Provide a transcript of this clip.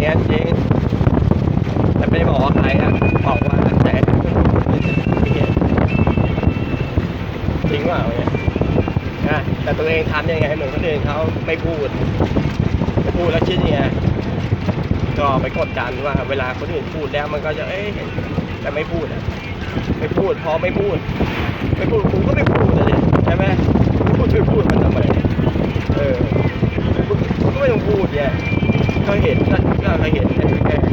ที่มีเหตุอย่างนั้นจริงแต่ไม่ได้บอกว่าใครอะบอกว่าแต่จริงว่าเนี่ยนะแต่ตัวเองทำยังไงเหมือนคนอื่นเขาไม่พูดไม่พูดแล้วคิดยังไงก็ไปกดดันว่า เวลาคนอื่นพูดแล้วมันก็จะเอ๊ะแต่ไม่พูดอะไม่พูดพอไม่พูด ไม่พูดกูก็ไม่พูดเลยใช่ไหมไม่พูดไม่พูดมันทำไมเออ ก็เห็นก็เห็นแค่แค่แค่